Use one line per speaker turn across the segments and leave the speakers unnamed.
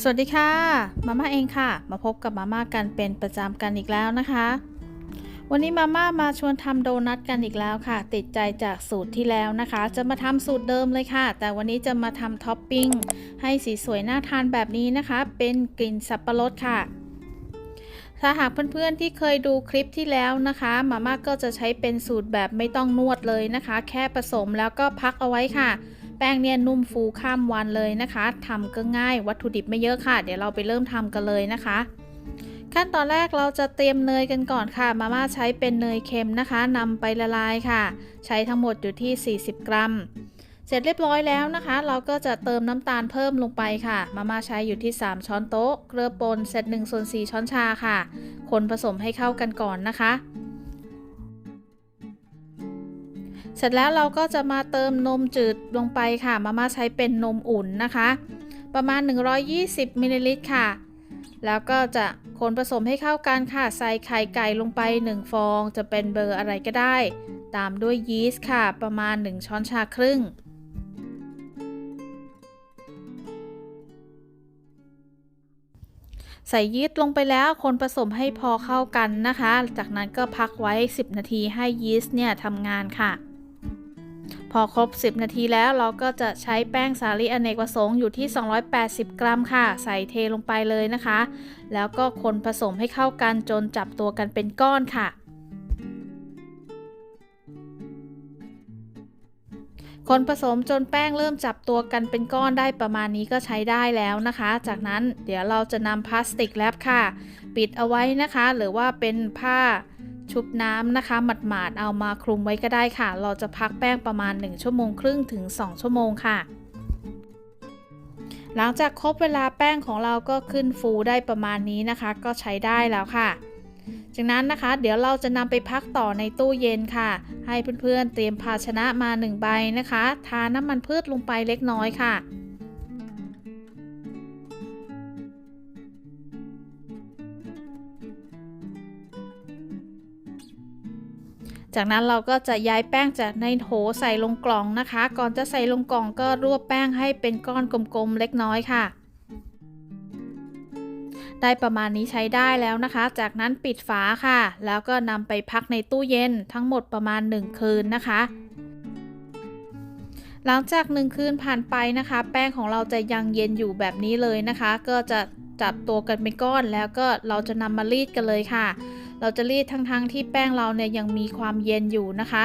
สวัสดีค่ะ มาม่าเองค่ะ มาพบกับมาม่ากันเป็นประจำกันอีกแล้วนะคะ วันนี้มาม่ามาชวนทำโดนัทกันอีกแล้วค่ะ ติดใจจากสูตรที่แล้วนะคะ จะมาทำสูตรเดิมเลยค่ะ แต่วันนี้จะมาทำท็อปปิ้งให้สีสวยน่าทานแบบนี้นะคะ เป็นกลิ่นสับปะรดค่ะถ้าหากเพื่อนๆที่เคยดูคลิปที่แล้วนะคะมาม่าก็จะใช้เป็นสูตรแบบไม่ต้องนวดเลยนะคะ แค่ผสมแล้วก็พักเอาไว้ค่ะ ป้งเนี่ยนุ่มฟูข้ามวันเลยนะคะทำก็ง่ายวัตถุดิบไม่เยอะค่ะ เดี๋ยวเราไปเริ่มทำกันเลยนะคะ ขั้นตอนแรกเราจะเตรียมเนยกันก่อนค่ะ มาม่าใช้เป็นเนยเค็มนะคะนำไปละลายค่ะ ใช้ทั้งหมดอยู่ที่ 40 กรัม เสร็จเรียบร้อยแล้วนะคะ เราก็จะเติมน้ำตาลเพิ่มลงไปค่ะ มาม่าใช้อยู่ที่ 3 ช้อนโต๊ะ เกลือป่นเสร็จ1ส่วน4ช้อนชาค่ะ คนผสมให้เข้ากันก่อนนะคะ เสร็จแล้วเราก็จะมาเติมนมจืดลงไปค่ะ มาม่าใช้เป็นนมอุ่นนะคะ ประมาณ 120มิลลิลิตรค่ะ แล้วก็จะคนผสมให้เข้ากันค่ะ ใส่ไข่ไก่ลงไป 1 ฟอง จะเป็นเบอร์อะไรก็ได้ ตามด้วยยีสต์ค่ะ ประมาณ 1 ช้อนชาครึ่งใส่ยีสต์ลงไปแล้วคนผสมให้พอเข้ากันนะคะ จากนั้นก็พักไว้ 10 นาทีให้ยีสต์เนี่ยทำงานค่ะ พอครบ 10 นาทีแล้วเราก็จะใช้แป้งสาลีอเนกประสงค์อยู่ที่ 280 กรัมค่ะ ใส่เทลงไปเลยนะคะ แล้วก็คนผสมให้เข้ากันจนจับตัวกันเป็นก้อนค่ะคนผสมจนแป้งเริ่มจับตัวกันเป็นก้อนได้ประมาณนี้ก็ใช้ได้แล้วนะคะ จากนั้นเดี๋ยวเราจะนำพลาสติกแรปค่ะ ปิดเอาไว้นะคะ หรือว่าเป็นผ้า ชุบน้ำนะคะ หมาดๆเอามาคลุมไว้ก็ได้ค่ะ เราจะพักแป้งประมาณ 1 ชั่วโมงครึ่งถึง 2 ชั่วโมงค่ะ หลังจากครบเวลาแป้งของเราก็ขึ้นฟูได้ประมาณนี้นะคะ ก็ใช้ได้แล้วค่ะ จากนั้นนะคะ เดี๋ยวเราจะนำไปพักต่อในตู้เย็นค่ะ ให้เพื่อนๆเตรียมภาชนะมา1ใบนะคะ ทาน้ำมันพืชลงไปเล็กน้อยค่ะ จากนั้นเราก็จะย้ายแป้งจากในโถใส่ลงกล่องนะคะ ก่อนจะใส่ลงกล่องก็รวบแป้งให้เป็นก้อนกลมๆเล็กน้อยค่ะ ได้ประมาณนี้ใช้ได้แล้วนะคะ จากนั้นปิดฝาค่ะ แล้วก็นำไปพักในตู้เย็นทั้งหมดประมาณ 1 คืนนะคะหลังจาก 1 คืนผ่านไปนะคะ แป้งของเราจะยังเย็นอยู่แบบนี้เลยนะคะ ก็จะจับตัวกันเป็นก้อนแล้วก็เราจะนำมารีดกันเลยค่ะ เราจะรีดทั้งๆทที่แป้งเราเนี่ยยังมีความเย็นอยู่นะคะ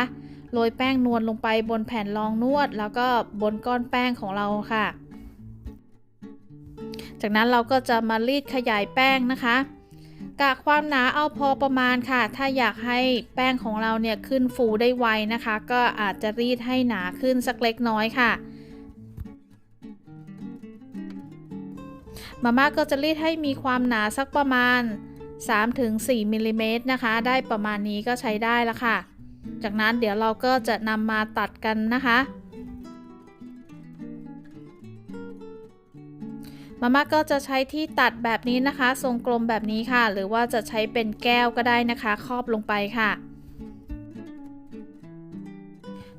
โรยแป้งนวลลงไปบนแผ่นรองนวด แล้วก็บนก้อนแป้งของเราค่ะ จากนั้นเราก็จะมารีดขยายแป้งนะคะ กะความหนาเอาพอประมาณค่ะ ถ้าอยากให้แป้งของเราเนี่ยขึ้นฟูได้ไวนะคะ ก็อาจจะรีดให้หนาขึ้นสักเล็กน้อยค่ะ มาม่าก็จะรีดให้มีความหนาสักประมาณ 3-4มิลลิเมตรนะคะ ได้ประมาณนี้ก็ใช้ได้แล้วค่ะ จากนั้นเดี๋ยวเราก็จะนำมาตัดกันนะคะ มาม่าก็จะใช้ที่ตัดแบบนี้นะคะ ทรงกลมแบบนี้ค่ะ หรือว่าจะใช้เป็นแก้วก็ได้นะคะ ครอบลงไปค่ะ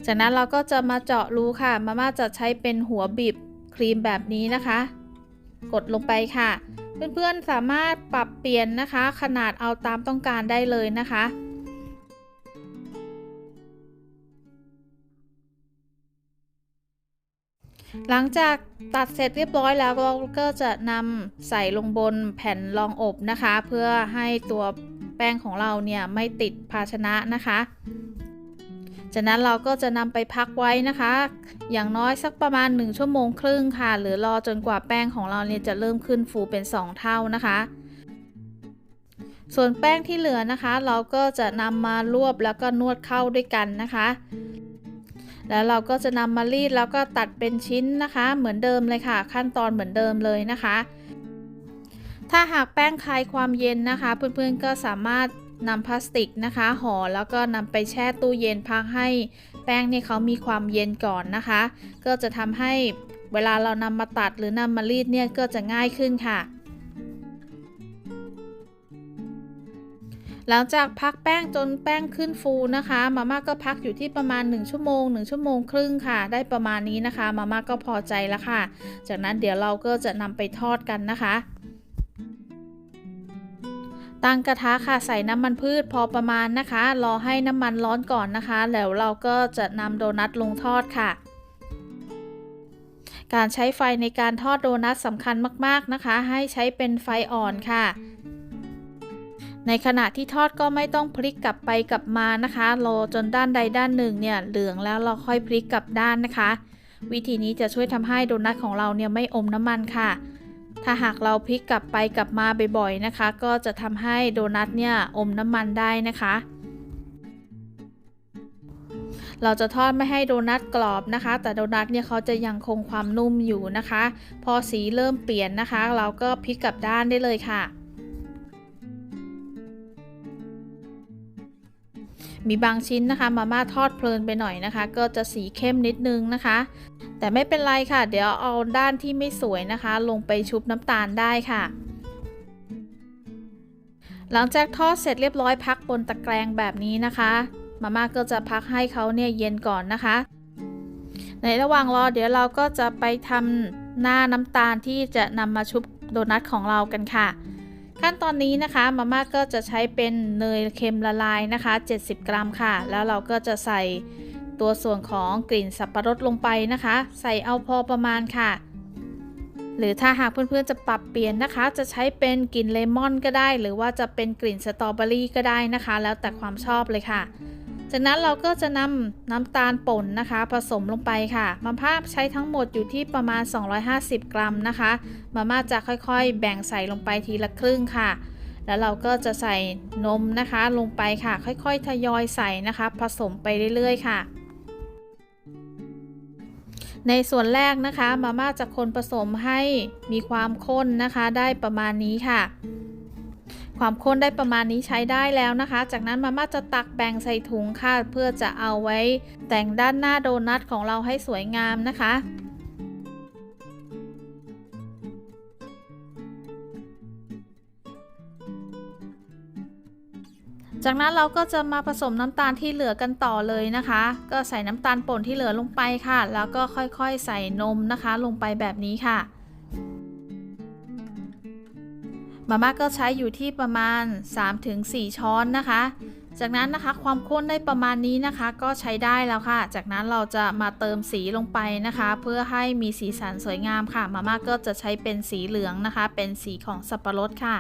จากนั้นเราก็จะมาเจาะรูค่ะ มาม่าจะใช้เป็นหัวบีบครีมแบบนี้นะคะ กดลงไปค่ะ เพื่อนๆสามารถปรับเปลี่ยนนะคะ ขนาดเอาตามต้องการได้เลยนะคะหลังจากตัดเสร็จเรียบร้อยแล้วเราก็จะนำใส่ลงบนแผ่นรองอบนะคะ เพื่อให้ตัวแป้งของเราเนี่ยไม่ติดภาชนะนะคะ จากนั้นเราก็จะนำไปพักไว้นะคะ อย่างน้อยสักประมาณ 1 ชั่วโมงครึ่งค่ะ หรือรอจนกว่าแป้งของเราเนี่ยจะเริ่มขึ้นฟูเป็น 2 เท่านะคะ ส่วนแป้งที่เหลือนะคะ เราก็จะนำมารวบแล้วก็นวดเข้าด้วยกันนะคะ แล้วเราก็จะนำมารีดแล้วก็ตัดเป็นชิ้นนะคะ เหมือนเดิมเลยค่ะ ขั้นตอนเหมือนเดิมเลยนะคะ ถ้าหากแป้งคลายความเย็นนะคะ เพื่อนๆก็สามารถ นำพลาสติกนะคะห่อแล้วก็นำไปแช่ตู้เย็นพักให้แป้งเนี่ยเขามีความเย็นก่อนนะคะ ก็จะทำให้เวลาเรานำมาตัดหรือนำมารีดเนี่ยก็จะง่ายขึ้นค่ะ หลังจากพักแป้งจนแป้งขึ้นฟูนะคะ มาม่าก็พักอยู่ที่ประมาณ 1 ชั่วโมง 1 ชั่วโมงครึ่งค่ะ ได้ประมาณนี้นะคะ มาม่าก็พอใจแล้วค่ะ จากนั้นเดี๋ยวเราก็จะนำไปทอดกันนะคะ ตั้งกระทะค่ะใส่น้ำมันพืชพอประมาณนะคะ รอให้น้ำมันร้อนก่อนนะคะ แล้วเราก็จะนำโดนัทลงทอดค่ะ การใช้ไฟในการทอดโดนัทสำคัญมากๆนะคะ ให้ใช้เป็นไฟอ่อนค่ะ ในขณะที่ทอดก็ไม่ต้องพลิกกลับไปกลับมานะคะ รอจนด้านใดด้านหนึ่งเนี่ยเหลืองแล้วเราค่อยพลิกกลับด้านนะคะ วิธีนี้จะช่วยทำให้โดนัทของเราเนี่ยไม่อมน้ำมันค่ะ ถ้าหากเราพลิกกลับไปกลับมาบ่อยๆนะคะ ก็จะทำให้โดนัทเนี่ยอมน้ำมันได้นะคะ เราจะทอดไม่ให้โดนัทกรอบนะคะ แต่โดนัทเนี่ยเขาจะยังคงความนุ่มอยู่นะคะ พอสีเริ่มเปลี่ยนนะคะ เราก็พลิกกลับด้านได้เลยค่ะ มีบางชิ้นนะคะมาม่าทอดเพลินไปหน่อยนะคะ ก็จะสีเข้มนิดนึงนะคะ แต่ไม่เป็นไรค่ะ เดี๋ยวเอาด้านที่ไม่สวยนะคะ ลงไปชุบน้ำตาลได้ค่ะหลังจากทอดเสร็จเรียบร้อยพักบนตะแกรงแบบนี้นะคะ มาม่าก็จะพักให้เขาเนี่ยเย็นก่อนนะคะ ในระหว่างรอเดี๋ยวเราก็จะไปทำหน้าน้ำตาลที่จะนำมาชุบโดนัทของเรากันค่ะ ขั้นตอนนี้นะคะมาม่าก็จะใช้เป็นเนยเค็มละลายนะคะ 70 กรัมค่ะ แล้วเราก็จะใส่ตัวส่วนของกลิ่นสับปะรดลงไปนะคะ ใส่เอาพอประมาณค่ะ หรือถ้าหากเพื่อนๆจะปรับเปลี่ยนนะคะ จะใช้เป็นกลิ่นเลมอนก็ได้ หรือว่าจะเป็นกลิ่นสตรอเบอรี่ก็ได้นะคะ แล้วแต่ความชอบเลยค่ะ จากนั้นเราก็จะนำน้ำตาลป่นนะคะ ผสมลงไปค่ะมาม่าใช้ทั้งหมดอยู่ที่ประมาณ 250 กรัมนะคะ มาม่าจะค่อยๆ แบ่งใส่ลงไปทีละครึ่งค่ะ แล้วเราก็จะใส่นมนะคะลงไปค่ะ ค่อยๆ ทยอยใส่นะคะ ผสมไปเรื่อยๆค่ะในส่วนแรกนะคะมาม่าจะคนผสมให้มีความข้นนะคะได้ประมาณนี้ค่ะ ความข้นได้ประมาณนี้ใช้ได้แล้วนะคะ จากนั้นมาม่าจะตักแบ่งใส่ถุงค่ะ เพื่อจะเอาไว้แต่งด้านหน้าโดนัทของเราให้สวยงามนะคะจากนั้นเราก็จะมาผสมน้ำตาลที่เหลือกันต่อเลยนะคะ ก็ใส่น้ำตาลป่นที่เหลือลงไปค่ะ แล้วก็ค่อยๆใส่นมนะคะ ลงไปแบบนี้ค่ะ มาม่าก็ใช้อยู่ที่ประมาณ 3-4 ช้อนนะคะ จากนั้นนะคะความข้นได้ประมาณนี้นะคะ ก็ใช้ได้แล้วค่ะ จากนั้นเราจะมาเติมสีลงไปนะคะ เพื่อให้มีสีสันสวยงามค่ะ มาม่าก็จะใช้เป็นสีเหลืองนะคะ เป็นสีของสับปะรดค่ะ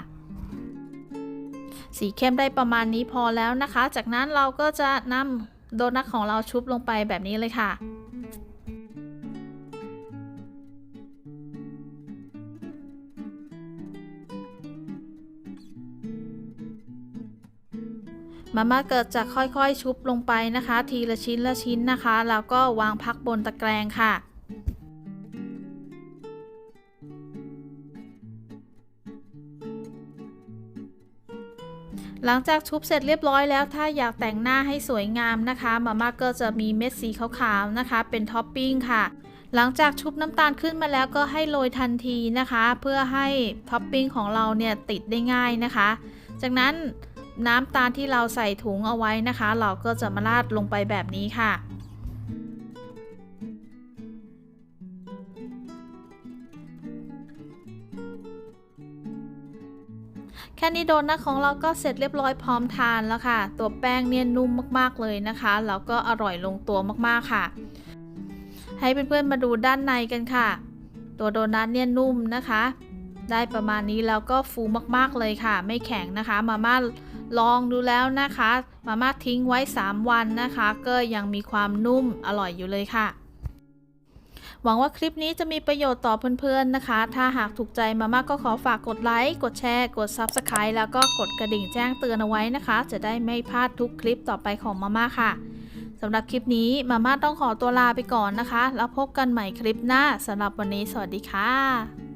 สีเข้มได้ประมาณนี้พอแล้วนะคะ จากนั้นเราก็จะนำโดนัทของเราชุบลงไปแบบนี้เลยค่ะ มาม่าเกิดจะค่อยๆชุบลงไปนะคะ ทีละชิ้นละชิ้นนะคะ แล้วก็วางพักบนตะแกรงค่ะหลังจากชุบเสร็จเรียบร้อยแล้วถ้าอยากแต่งหน้าให้สวยงามนะคะมาม่าก็จะมีเม็ดสีขาวๆนะคะ เป็นท็อปปิ้งค่ะ หลังจากชุบน้ำตาลขึ้นมาแล้วก็ให้โรยทันทีนะคะ เพื่อให้ท็อปปิ้งของเราเนี่ยติดได้ง่ายนะคะ จากนั้น น้ำตาลที่เราใส่ถุงเอาไว้นะคะ เราก็จะมาราดลงไปแบบนี้ค่ะ แค่นี้โดนัทของเราก็เสร็จเรียบร้อยพร้อมทานแล้วค่ะ ตัวแป้งเนี่ยนุ่มมากๆเลยนะคะ แล้วก็อร่อยลงตัวมากๆค่ะ ให้เพื่อนๆมาดูด้านในกันค่ะ ตัวโดนัทเนี่ยนุ่มนะคะได้ประมาณนี้แล้วก็ฟูมากๆเลยค่ะ ไม่แข็งนะคะ มาม่า ลองดูแล้วนะคะ มาม่าทิ้งไว้ 3 วันนะคะ ก็ยังมีความนุ่มอร่อยอยู่เลยค่ะ หวังว่าคลิปนี้จะมีประโยชน์ต่อเพื่อนๆนะคะ ถ้าหากถูกใจมาม่าก็ขอฝากกดไลค์ กดแชร์ กด Subscribe แล้วก็กดกระดิ่งแจ้งเตือนเอาไว้นะคะ จะได้ไม่พลาดทุกคลิปต่อไปของมาม่าค่ะสำหรับคลิปนี้มาม่าต้องขอตัวลาไปก่อนนะคะ แล้วพบกันใหม่คลิปหน้าสำหรับวันนี้สวัสดีค่ะ